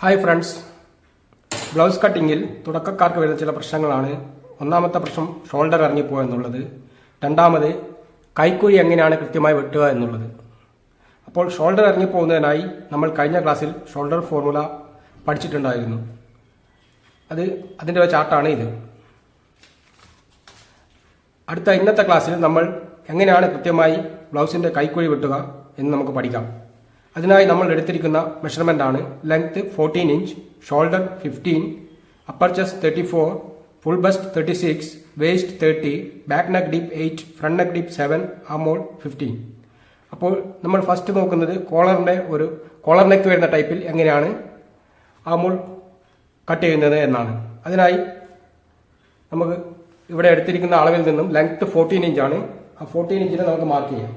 Hi friends blouse കട്ടിങ്ങിൽ തുടക്കക്കാർക്ക് വരുന്ന ചില പ്രശ്നങ്ങളാണ്. ഒന്നാമത്തെ പ്രശ്നം ഷോൾഡർ ഇറങ്ങിപ്പോകുക എന്നുള്ളത്. രണ്ടാമത് കൈക്കുഴി എങ്ങനെയാണ് കൃത്യമായി വെട്ടുക എന്നുള്ളത്. അപ്പോൾ ഷോൾഡർ ഇറങ്ങിപ്പോകുന്നതിനായി നമ്മൾ കഴിഞ്ഞ ക്ലാസ്സിൽ ഷോൾഡർ ഫോർമുല പഠിച്ചിട്ടുണ്ടായിരുന്നു. അത് അതിന്റെ ഒരു ചാർട്ടാണ് ഇത്. അടുത്ത ഇന്നത്തെ ക്ലാസ്സിൽ നമ്മൾ എങ്ങനെയാണ് കൃത്യമായി ബ്ലൗസിന്റെ കൈക്കുഴി വെട്ടുക എന്ന് നമുക്ക് പഠിക്കാം. അതിനായി നമ്മൾ എടുത്തിരിക്കുന്ന മെഷർമെന്റ് ആണ് length fourteen inch shoulder fifteen upper chest thirty four full bust thirty six waist thirty back neck deep eight front neck deep seven armhole fifteen അപ്പോൾ നമ്മൾ ഫസ്റ്റ് നോക്കുന്നത് കോളറിന്റെ ഒരു കോളർ നെക്ക് വരുന്ന ടൈപ്പിൽ എങ്ങനെയാണ് ആമോൾ കട്ട് ചെയ്യുന്നത് എന്നാണ്. അതിനായി നമുക്ക് ഇവിടെ എടുത്തിരിക്കുന്ന അളവിൽ നിന്നും ലെങ്ത് ഫോർട്ടീൻ ഇഞ്ചാണ് ആ ഫോർട്ടീൻ ഇഞ്ചിനെ നമുക്ക് മാർക്ക് ചെയ്യാം.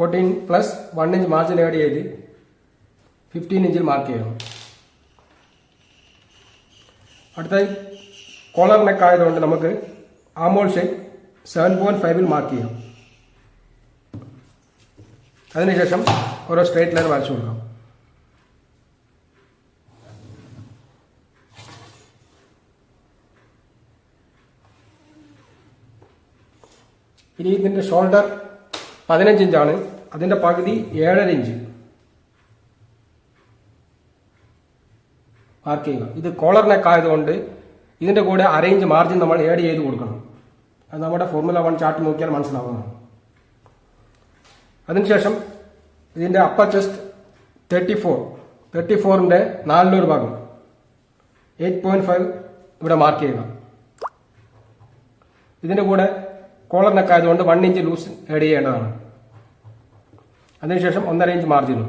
Fourteen plus one inch margin add ചെയ്ത് ഫിഫ്റ്റീൻ ഇഞ്ചിൽ മാർക്ക് ചെയ്യണം. അടുത്തായി കോളർ നെക്ക് ആയതുകൊണ്ട് നമുക്ക് ആമോൾ ഷേപ്പ് സെവൻ പോയിന്റ് ഫൈവിൽ മാർക്ക് ചെയ്യാം. അതിനുശേഷം ഓരോ സ്ട്രേറ്റ് ലൈൻ വരച്ചു കൊടുക്കാം. ഇനി ഇതിന്റെ ഷോൾഡർ പതിനഞ്ച് ഇഞ്ചാണ്. അതിന്റെ പകുതി ഏഴര ഇഞ്ച്. മാർക്ക് ചെയ്യുക. ഇത് കോളർ നെക്ക് ആയതുകൊണ്ട് ഇതിന്റെ കൂടെ അര ഇഞ്ച് മാർജിൻ നമ്മൾ ഏഡ് ചെയ്ത് കൊടുക്കണം. അത് നമ്മുടെ ഫോർമുല വൺ ചാർട്ട് നോക്കിയാൽ മനസ്സിലാവുന്നതാണ്. അതിനുശേഷം ഇതിന്റെ upper chest thirty four thirty ഫോറിന്റെ നാലിലൊരു ഭാഗം. എയ്റ്റ് പോയിന്റ് ഫൈവ് ഇവിടെ മാർക്ക് ചെയ്യുക. ഇതിന്റെ കൂടെ കോളർ നെക്ക് ആയതുകൊണ്ട് വൺ ഇഞ്ച് ലൂസ് ആഡ് ചെയ്യേണ്ടതാണ്. അതിനുശേഷം ഒന്നര ഇഞ്ച് മാർജിനും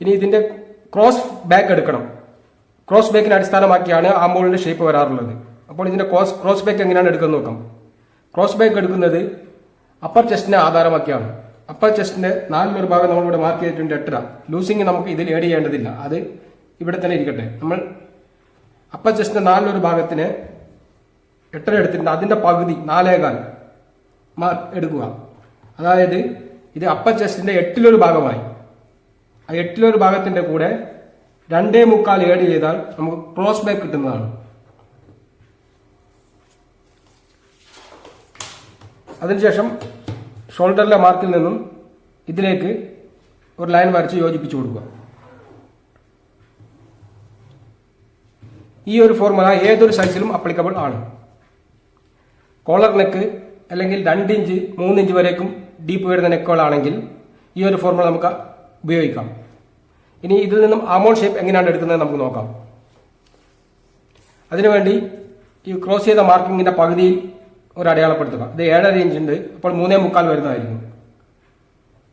ഇനി ഇതിന്റെ ക്രോസ് ബാക്ക് എടുക്കണം. ക്രോസ് ബാക്കിനെ അടിസ്ഥാനമാക്കിയാണ് ആ മോളിന്റെ ഷേപ്പ് വരാറുള്ളത്. അപ്പോൾ ഇതിന്റെ ക്രോസ് ക്രോസ് ബാക്ക് എങ്ങനെയാണ് എടുക്കുന്നത് നോക്കാം. ക്രോസ് ബാക്ക് എടുക്കുന്നത് അപ്പർ ചെസ്റ്റിനെ ആധാരമാക്കിയാണ്. അപ്പർ ചെസ്റ്റിന്റെ നാലിലൊരു ഭാഗം നമ്മളിവിടെ മാർക്ക് ചെയ്തിട്ടുണ്ട് എട്ടര. ലൂസിങ് നമുക്ക് ഇതിൽ ഏഡ് ചെയ്യേണ്ടതില്ല. അത് ഇവിടെ തന്നെ ഇരിക്കട്ടെ. നമ്മൾ അപ്പർ ചെസ്റ്റിന്റെ നാലിലൊരു ഭാഗത്തിന് എട്ടര എടുത്തിട്ടുണ്ട്. അതിന്റെ പകുതി നാലേകാൽ മാർക്ക് എടുക്കുക. അതായത് ഇത് അപ്പർ ചെസ്റ്റിന്റെ എട്ടിലൊരു ഭാഗമായി. ആ എട്ടിലൊരു ഭാഗത്തിന്റെ കൂടെ രണ്ടേ മുക്കാൽ ഏഡ് ചെയ്താൽ നമുക്ക് ക്രോസ് ബാക്ക് കിട്ടുന്നതാണ്. അതിനുശേഷം ഷോൾഡറിലെ മാർക്കിൽ നിന്നും ഇതിലേക്ക് ഒരു ലൈൻ വരച്ച് യോജിപ്പിച്ചു കൊടുക്കുക. ഈ ഒരു ഫോർമുല ഏതൊരു സൈസിലും അപ്ലിക്കബിൾ ആണ്. കോളർ നെക്ക് അല്ലെങ്കിൽ രണ്ട് ഇഞ്ച് മൂന്ന് ഇഞ്ച് വരേക്കും ഡീപ്പ് വരുന്ന നെക്കുകളാണെങ്കിൽ ഈ ഒരു ഫോർമുല നമുക്ക് ഉപയോഗിക്കാം. ഇനി ഇതിൽ നിന്നും ആമോൾ ഷേപ്പ് എങ്ങനെയാണ് എടുക്കുന്നത് നമുക്ക് നോക്കാം. അതിനുവേണ്ടി ഈ ക്രോസ് ചെയ്ത മാർക്കിങ്ങിന്റെ പകുതിയിൽ ഒരു അടയാളപ്പെടുത്തുക. ഇത് ഏഴര ഇഞ്ച് ഉണ്ട്. അപ്പോൾ മൂന്നേ മുക്കാൽ വരുന്നതായിരിക്കും.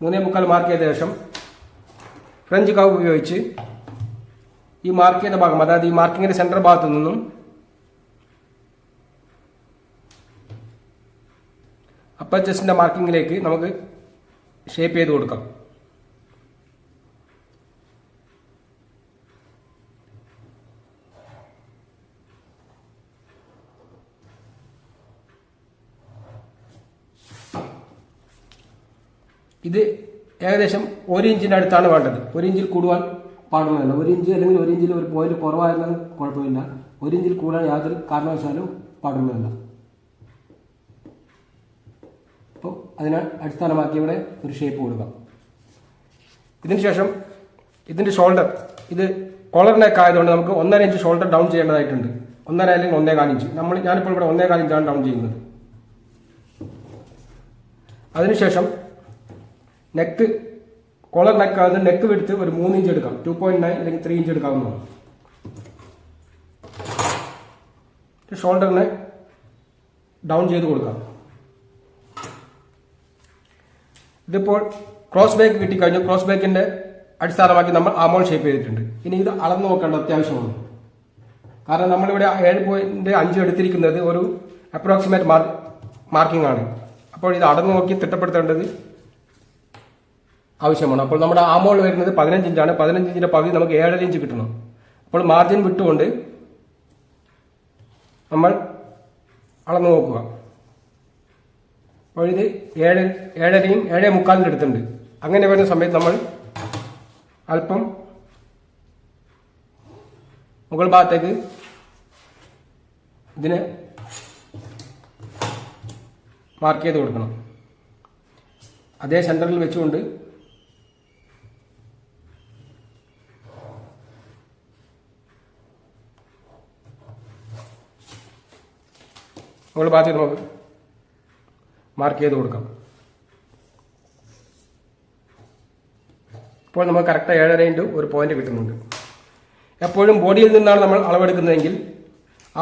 മൂന്നേ മുക്കാൽ മാർക്ക് ചെയ്ത ശേഷം ഫ്രഞ്ച് കവ് ഉപയോഗിച്ച് ഈ മാർക്ക് ചെയ്ത ഭാഗം അതായത് ഈ മാർക്കിങ്ങിന്റെ സെന്റർ ഭാഗത്തു നിന്നും അപ്പർ ചെസ്റ്റിന്റെ മാർക്കിങ്ങിലേക്ക് നമുക്ക് ഷേപ്പ് ചെയ്ത് കൊടുക്കാം. ഇത് ഏകദേശം ഒരു ഇഞ്ചിന്റെ അടുത്താണ് വേണ്ടത്. ഒരു ഇഞ്ചിൽ കൂടുവാൻ പാടുന്നതല്ല. ഒരു ഇഞ്ച് അല്ലെങ്കിൽ ഒരു ഇഞ്ചിൽ ഒരു പോയിന്റ് കുറവായിരുന്നാലും കുഴപ്പമില്ല. ഒരു ഇഞ്ചിൽ കൂടാൻ യാതൊരു കാരണവശാലും പാടുന്നതല്ല അപ്പോൾ അതിനെ അടിസ്ഥാനമാക്കി ഇവിടെ ഒരു ഷേപ്പ് കൊടുക്കാം. ഇതിന് ശേഷം ഇതിന്റെ ഷോൾഡർ ഇത് കോളർ നെക്ക് ആയതുകൊണ്ട് നമുക്ക് ഒന്നര ഇഞ്ച് ഷോൾഡർ ഡൗൺ ചെയ്യേണ്ടതായിട്ടുണ്ട്. ഒന്നര അല്ലെങ്കിൽ ഒന്നേകാൽ ഇഞ്ച് നമ്മൾ ഞാനിപ്പോൾ ഇവിടെ ഒന്നേകാൽ ഇഞ്ചാണ് ഡൗൺ ചെയ്യുന്നത്. അതിനുശേഷം നെക്ക് കോളർ നെക്ക് അത് നെക്ക് വിടുത്ത് ഒരു മൂന്ന് ഇഞ്ച് എടുക്കാം. ടു പോയിന്റ് നയൻ അല്ലെങ്കിൽ ത്രീ ഇഞ്ച് എടുക്കാവുന്നതാണ്. ഷോൾഡറിനെ ഡൗൺ ചെയ്ത് കൊടുക്കാം. ഇതിപ്പോൾ ക്രോസ് ബാക്ക് കിട്ടിക്കഴിഞ്ഞു. ക്രോസ് ബാക്കിന്റെ അടിസ്ഥാനമാക്കി നമ്മൾ ആമോൾ ഷേപ്പ് ചെയ്തിട്ടുണ്ട്. ഇനി ഇത് അളന്നു നോക്കേണ്ട അത്യാവശ്യമാണ്. കാരണം നമ്മളിവിടെ ഏഴ് പോയിന്റ് അഞ്ച് എടുത്തിരിക്കുന്നത് ഒരു അപ്രോക്സിമേറ്റ് മാർക്കിംഗ് ആണ്. അപ്പോൾ ഇത് അടന്നു നോക്കി തിട്ടപ്പെടുത്തേണ്ടത് ആവശ്യമാണ്. അപ്പോൾ നമ്മുടെ ആമോൾ വരുന്നത് പതിനഞ്ച് ഇഞ്ചാണ്. പതിനഞ്ച് ഇഞ്ചിന്റെ പകുതി നമുക്ക് ഏഴര ഇഞ്ച് കിട്ടണം. അപ്പോൾ മാർജിൻ വിട്ടുകൊണ്ട് നമ്മൾ അളന്നു നോക്കുക. അപ്പോൾ ഇത് ഏഴ് ഏഴരയും ഏഴേ മുക്കാലിന്റെ അടുത്തുണ്ട്. അങ്ങനെ വരുന്ന സമയത്ത് നമ്മൾ അല്പം മുകൾ ഭാഗത്തേക്ക് ഇതിനെ മാർക്ക് ചെയ്ത് കൊടുക്കണം. അതേ സെന്ററിൽ വെച്ചുകൊണ്ട് മുകൾ ഭാഗത്തേക്ക് നമുക്ക് മാർക്ക് ചെയ്ത് കൊടുക്കാം. ഇപ്പോൾ നമുക്ക് കറക്റ്റ് ഏഴര ഇന്റു ഒരു പോയിന്റ് കിട്ടുന്നുണ്ട്. എപ്പോഴും ബോഡിയിൽ നിന്നാണ് നമ്മൾ അളവെടുക്കുന്നതെങ്കിൽ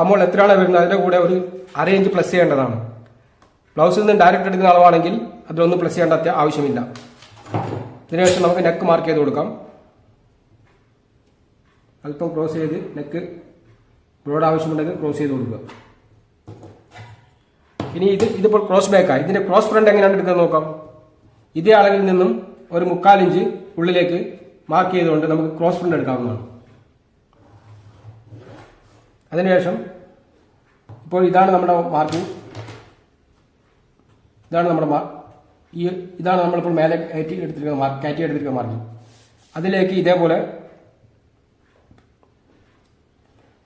അമോൾ എത്രയാണ് വരുന്നത് അതിന്റെ കൂടെ ഒരു അര ഇഞ്ച് പ്ലസ് ചെയ്യേണ്ടതാണ്. ബ്ലൗസിൽ നിന്ന് ഡയറക്റ്റ് എടുക്കുന്ന അളവാണെങ്കിൽ അതിലൊന്നും പ്ലസ് ചെയ്യേണ്ട ആവശ്യമില്ല. ഇതിനുശേഷം നമുക്ക് നെക്ക് മാർക്ക് ചെയ്ത് കൊടുക്കാം. അല്പം ക്രോസ് ചെയ്ത് നെക്ക് ബ്രോഡ് ആവശ്യമുണ്ടെങ്കിൽ ക്രോസ് ചെയ്ത് കൊടുക്കുക. ഇനി ഇത് ഇതിപ്പോൾ ക്രോസ് ബാക്കാ ഇതിന്റെ ക്രോസ് ഫ്രണ്ട് എങ്ങനെയാണ് എടുക്കുന്നത് നോക്കാം? ഇതേ അളവിൽ നിന്നും ഒരു മുക്കാൽ ഇഞ്ച് ഉള്ളിലേക്ക് മാർക്ക് ചെയ്തുകൊണ്ട് നമുക്ക് ക്രോസ് ഫ്രണ്ട് എടുക്കാവുന്നതാണ്. അതിനുശേഷം ഇപ്പോൾ ഇതാണ് നമ്മുടെ മാർക്കിംഗ് ഇതാണ് നമ്മുടെ മാർ ഈ ഇതാണ് നമ്മളിപ്പോൾ മേലെ കയറ്റി എടുത്തിരിക്കുന്ന മാർക്ക് കയറ്റി എടുത്തിരിക്കുന്ന മാർക്ക് അതിലേക്ക് ഇതേപോലെ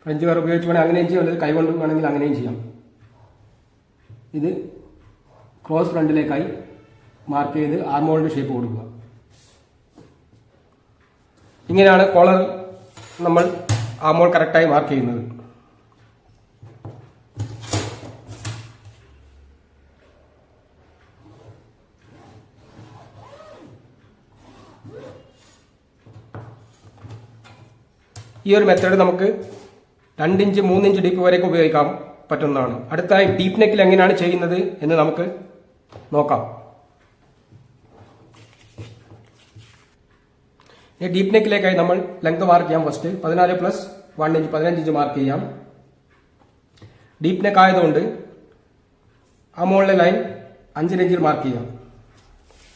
ഫ്രഞ്ച് വേറെ ഉപയോഗിച്ച് വേണമെങ്കിൽ അങ്ങനെയും ചെയ്യാം. അല്ലെങ്കിൽ കൈകൊണ്ട് വേണമെങ്കിൽ അങ്ങനെയും ചെയ്യാം. ഇത് ക്രോസ് ഫ്രണ്ടിലേക്കായി മാർക്ക് ചെയ്ത് ആർമോളിന്റെ ഷേപ്പ് കൊടുക്കുക. ഇങ്ങനെയാണ് കോളർ നമ്മൾ ആർമോൾ കറക്റ്റായി മാർക്ക് ചെയ്യുന്നത്. ഈ ഒരു മെത്തേഡ് നമുക്ക് രണ്ടിഞ്ച് മൂന്നിഞ്ച് ഡീപ്പ് വരെയൊക്കെ ഉപയോഗിക്കാൻ പറ്റുന്നതാണ്. അടുത്തായി ഡീപ് നെക്കിൽ എങ്ങനെയാണ് ചെയ്യുന്നത് എന്ന് നമുക്ക് നോക്കാം. ഈ ഡീപ് നെക്കിലേക്കായി നമ്മൾ ലെങ്ത് മാർക്ക് ചെയ്യാം ഫസ്റ്റ് പതിനാല് പ്ലസ് വൺ ഇഞ്ച് പതിനഞ്ച് ഇഞ്ച് മാർക്ക് ചെയ്യാം. ഡീപ് നെക്ക് ആയതുകൊണ്ട് ആ മുകളിലെ ലൈൻ അഞ്ചിന് ഇഞ്ചിൽ മാർക്ക് ചെയ്യാം.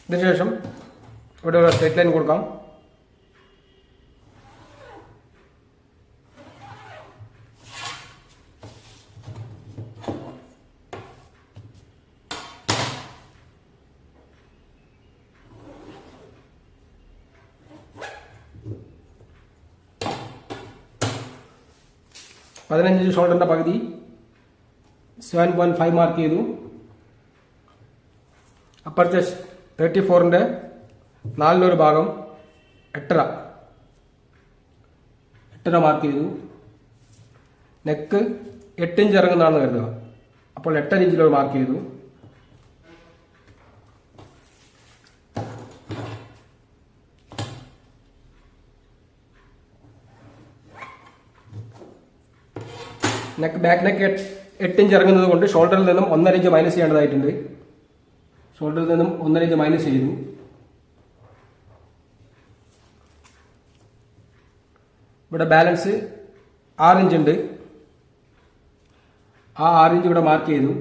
ഇതിനുശേഷം ഇവിടെ സ്ട്രേറ്റ് ലൈൻ കൊടുക്കാം. പതിനഞ്ച് ഷോൾഡറിന്റെ പകുതി സെവൻ പോയിന്റ് ഫൈവ് മാർക്ക് ചെയ്തു. അപ്പർ ചെസ്റ്റ് തേർട്ടി ഫോറിന്റെ നാലിലൊരു ഭാഗം എട്ടര. എട്ടര മാർക്ക് ചെയ്തു. നെക്ക് എട്ട് ഇഞ്ച് ഇറങ്ങുന്നതാണെന്ന് കരുതുക. അപ്പോൾ എട്ടര ഇഞ്ചിലൊരു മാർക്ക് ചെയ്തു. നെക്ക് ബാക്ക് നെക്ക് എട്ട് ഇഞ്ച് ഇറങ്ങുന്നത് കൊണ്ട് ഷോൾഡറിൽ നിന്നും ഒന്നര ഇഞ്ച് മൈനസ് ചെയ്യേണ്ടതായിട്ടുണ്ട്. ഷോൾഡറിൽ നിന്നും ഒന്നര ഇഞ്ച് മൈനസ് ചെയ്തു. ഇവിടെ ബാലൻസ് ആറ് ഇഞ്ച് ഉണ്ട്. ആ ആറ് ഇഞ്ച് ഇവിടെ മാർക്ക് ചെയ്തു.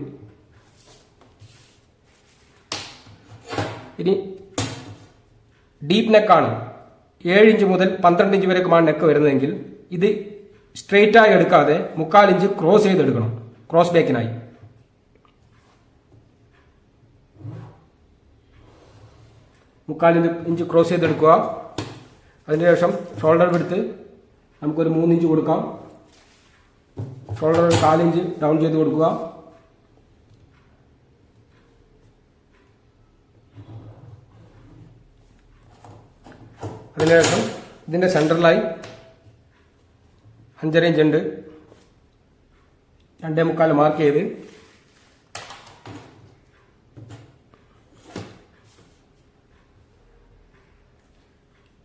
ഇനി ഡീപ്പ് നെക്കാണ് ഏഴ് ഇഞ്ച് മുതൽ പന്ത്രണ്ട് ഇഞ്ച് വരെയൊക്കെയാണ് നെക്ക് വരുന്നതെങ്കിൽ ഇത് സ്ട്രെയിറ്റ് ആയി എടുക്കാതെ മുക്കാൽ ഇഞ്ച് ക്രോസ് ചെയ്തെടുക്കണം. ക്രോസ് ബേക്കിനായി. മുക്കാൽ ഇഞ്ച് ക്രോസ് ചെയ്തെടുക്കുക. അതിനുശേഷം ഷോൾഡർ എടുത്ത് നമുക്കൊരു മൂന്നിഞ്ച് കൊടുക്കാം. ഷോൾഡർ ഒരു കാലിഞ്ച് ഡൗൺ ചെയ്ത് കൊടുക്കുക. അതിനുശേഷം ഇതിന്റെ സെൻട്രലായി അഞ്ചര ഇഞ്ച് ഉണ്ട്. രണ്ടേ മുക്കാൽ മാർക്ക് ചെയ്ത്.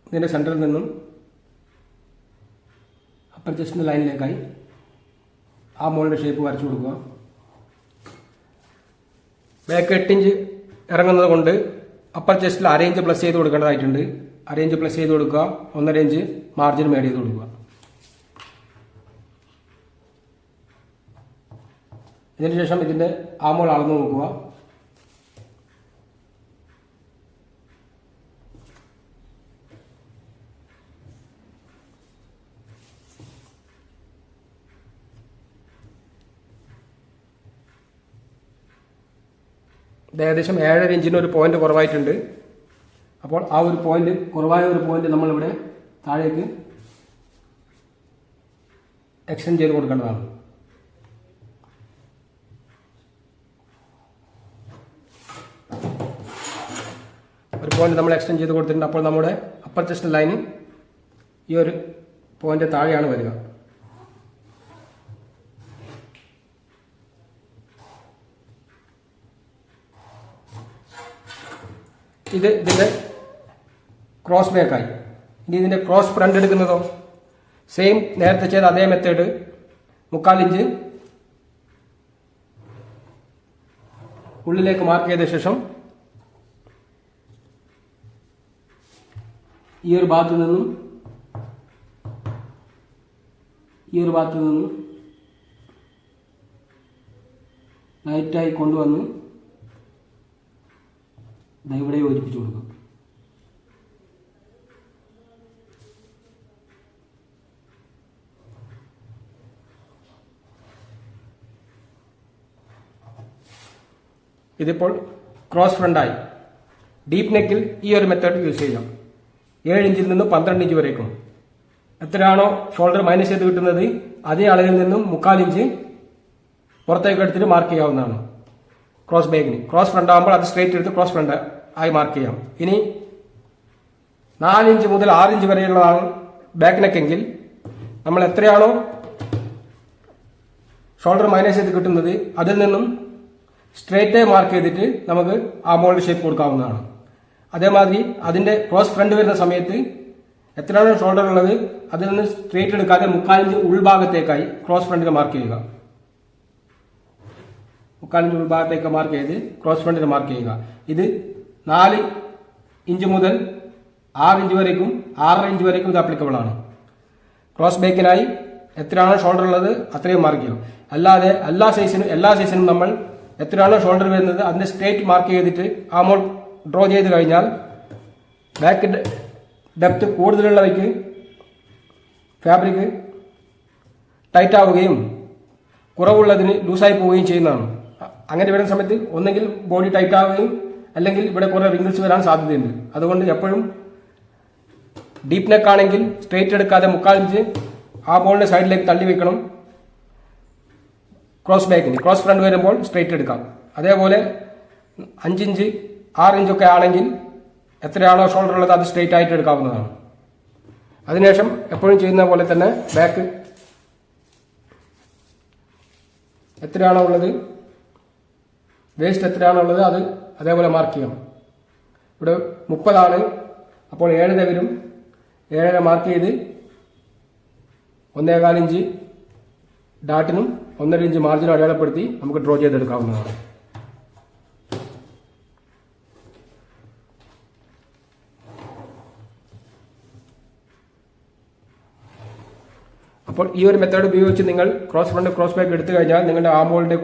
ഇതിന്റെ സെന്ററിൽ നിന്നും അപ്പർ ചെസ്റ്റിന്റെ ലൈനിലേക്കായി ആ മോളിന്റെ ഷേപ്പ് വരച്ചു കൊടുക്കുക. ബാക്ക് എട്ടിഞ്ച് ഇറങ്ങുന്നത് കൊണ്ട് അപ്പർ ചെസ്റ്റിൽ അര ഇഞ്ച് പ്ലസ് ചെയ്ത് കൊടുക്കേണ്ടതായിട്ടുണ്ട്. അര ഇഞ്ച് പ്ലസ് ചെയ്ത് കൊടുക്കുക. ഒന്നര ഇഞ്ച് മാർജിൻ മേഡ് ചെയ്ത് കൊടുക്കുക. ഇതിനുശേഷം ഇതിന്റെ ആമോൾ അളന്നു നോക്കുക. ഏകദേശം ഏഴര ഇഞ്ചിന് ഒരു പോയിന്റ് കുറവായിട്ടുണ്ട്. അപ്പോൾ ആ ഒരു പോയിന്റ് കുറവായ ഒരു പോയിന്റ് നമ്മളിവിടെ താഴേക്ക് എക്സ്റ്റെൻഡ് ചെയ്ത് കൊടുക്കേണ്ടതാണ് ഒരു പോയിന്റ് നമ്മൾ എക്സ്റ്റെൻഡ് ചെയ്ത് കൊടുത്തിട്ടുണ്ട്. അപ്പോൾ നമ്മുടെ അപ്പർ ചെസ്റ്റ് ലൈന് ഈ ഒരു പോയിന്റ് താഴെയാണ് വരിക. ഇത് ഇതിന്റെ ക്രോസ് ബാക്കായി ഇനി ഇതിന്റെ ക്രോസ് ഫ്രണ്ട് എടുക്കുന്നതോ? സെയിം നേരത്തെ ചെയ്ത അതേ മെത്തേഡ് മുക്കാൽ ഇഞ്ച് ഉള്ളിലേക്ക് മാർക്ക് ചെയ്ത ശേഷം ഈ ഒരു ഭാഗത്ത് നിന്നും ഈ ഒരു ഭാഗത്ത് നിന്നും ലൈറ്റായി കൊണ്ടുവന്ന് ഇവിടെ യോജിപ്പിച്ചു കൊടുക്കുക. ഇതിപ്പോൾ ക്രോസ് ഫ്രണ്ടായി ഡീപ് നെക്കിൽ ഈ ഒരു മെത്തേഡ് യൂസ് ചെയ്യാം. ഏഴ് ഇഞ്ചിൽ നിന്നും പന്ത്രണ്ട് ഇഞ്ച് വരേക്കും. എത്രയാണോ ഷോൾഡർ മൈനസ് ചെയ്ത് കിട്ടുന്നത് അതേ അളവിൽ നിന്നും മുക്കാൽ ഇഞ്ച് പുറത്തേക്ക് എടുത്തിട്ട് മാർക്ക് ചെയ്യാവുന്നതാണ്. ക്രോസ് ബാഗിന് ക്രോസ് ഫ്രണ്ട് ആകുമ്പോൾ അത് സ്ട്രേറ്റ് എടുത്ത് ക്രോസ് ഫ്രണ്ട് ആയി മാർക്ക് ചെയ്യാം. ഇനി നാലിഞ്ച് മുതൽ ആറിഞ്ച് വരെയുള്ളതാണ് ബാക്ക് നെക്കെങ്കിൽ നമ്മൾ എത്രയാണോ ഷോൾഡർ മൈനസ് ചെയ്ത് കിട്ടുന്നത് അതിൽ നിന്നും സ്ട്രേറ്റ് മാർക്ക് ചെയ്തിട്ട് നമുക്ക് ആ മോൾഡ് ഷേപ്പ് കൊടുക്കാവുന്നതാണ്. അതേമാതിരി അതിന്റെ ക്രോസ് ഫ്രണ്ട് വരുന്ന സമയത്ത് എത്രയാണോ ഷോൾഡർ ഉള്ളത് അതിൽ നിന്ന് സ്ട്രേറ്റ് എടുക്കാതെ മുക്കാലിഞ്ച് ഉൾഭാഗത്തേക്കായി ക്രോസ് ഫ്രണ്ടിൽ മാർക്ക് ചെയ്യുക. മുക്കാലിഞ്ച് ഉൾഭാഗത്തേക്ക് മാർക്ക് ചെയ്ത് ക്രോസ് ഫ്രണ്ടിൽ മാർക്ക് ചെയ്യുക. ഇത് നാല് ഇഞ്ച് മുതൽ ആറ് ഇഞ്ച് വരേക്കും ആറര ഇഞ്ച് വരേക്കും ഇത് അപ്ലിക്കബിൾ ആണ്. ക്രോസ് ബേക്കിനായി എത്രയാണോ ഷോൾഡർ ഉള്ളത് അത്രയും മാർക്ക് ചെയ്യും അല്ലാതെ എല്ലാ സൈസിനും എല്ലാ സൈസിനും നമ്മൾ എത്രയാണോ ഷോൾഡർ വരുന്നത് അതിന്റെ സ്ട്രേറ്റ് മാർക്ക് ചെയ്തിട്ട് ആ മോൾ ഡ്രോ ചെയ്ത് കഴിഞ്ഞാൽ ബാക്ക് ഡെപ്ത് കൂടുതലുള്ളവയ്ക്ക് ഫാബ്രിക് ടൈറ്റ് ആവുകയും കുറവുള്ളതിന് ലൂസായി പോവുകയും ചെയ്യുന്നതാണ്. അങ്ങനെ വരുന്ന സമയത്ത് ഒന്നെങ്കിൽ ബോഡി ടൈറ്റ് ആവുകയും അല്ലെങ്കിൽ ഇവിടെ കുറേ റിങ്കിൾസ് വരാൻ സാധ്യതയുണ്ട്. അതുകൊണ്ട് എപ്പോഴും ഡീപ്പ് നെക്ക് ആണെങ്കിൽ സ്ട്രേറ്റ് എടുക്കാതെ മുക്കാൽ ഇഞ്ച് ആ ബോളിന്റെ സൈഡിലേക്ക് തള്ളി വെക്കണം. ക്രോസ് ബാക്കിന് ക്രോസ് ഫ്രണ്ട് വരുമ്പോൾ സ്ട്രേറ്റ് എടുക്കാം. അതേപോലെ അഞ്ചിഞ്ച് ആറ് ഇഞ്ചൊക്കെ ആണെങ്കിൽ എത്രയാണോ ഷോൾഡർ ഉള്ളത് അത് സ്ട്രേറ്റ് ആയിട്ട് എടുക്കാവുന്നതാണ്. അതിനുശേഷം എപ്പോഴും ചെയ്യുന്ന പോലെ തന്നെ ബാക്ക് എത്രയാണോ ഉള്ളത്? വേസ്റ്റ് എത്രയാണോ ഉള്ളത് അത് അതേപോലെ മാർക്ക് ചെയ്യണം. ഇവിടെ മുപ്പതാണ്. അപ്പോൾ ഏഴര വരും. ഏഴര മാർക്ക് ചെയ്ത് ഒന്നേകാൽ ഇഞ്ച് ഡാട്ടിനും ഒന്നര ഇഞ്ച് മാർജിനും അടയാളപ്പെടുത്തി നമുക്ക് ഡ്രോ ചെയ്തെടുക്കാവുന്നതാണ്. അപ്പോൾ ഈ ഒരു മെത്തേഡ് ഉപയോഗിച്ച് നിങ്ങൾ ക്രോസ് ഫ്രണ്ട് ക്രോസ് ബാക്ക് എടുത്തു കഴിഞ്ഞാൽ നിങ്ങളുടെ ആമോളിന്റെ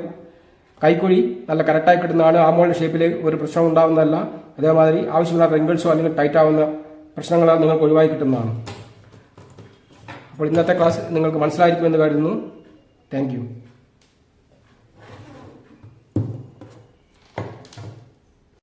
കൈക്കുഴി നല്ല കറക്റ്റായി കിട്ടുന്നതാണ്. ആമോളിന്റെ ഷേപ്പിൽ ഒരു പ്രശ്നം ഉണ്ടാവുന്നതല്ല. അതേമാതിരി ആവശ്യമില്ലാത്ത റിങ്കിൾസോ അല്ലെങ്കിൽ ടൈറ്റ് ആവുന്ന പ്രശ്നങ്ങളോ നിങ്ങൾക്ക് ഒഴിവായി കിട്ടുന്നതാണ്. അപ്പോൾ ഇന്നത്തെ ക്ലാസ് നിങ്ങൾക്ക് മനസ്സിലായിരിക്കുമെന്ന് കരുതുന്നു. താങ്ക്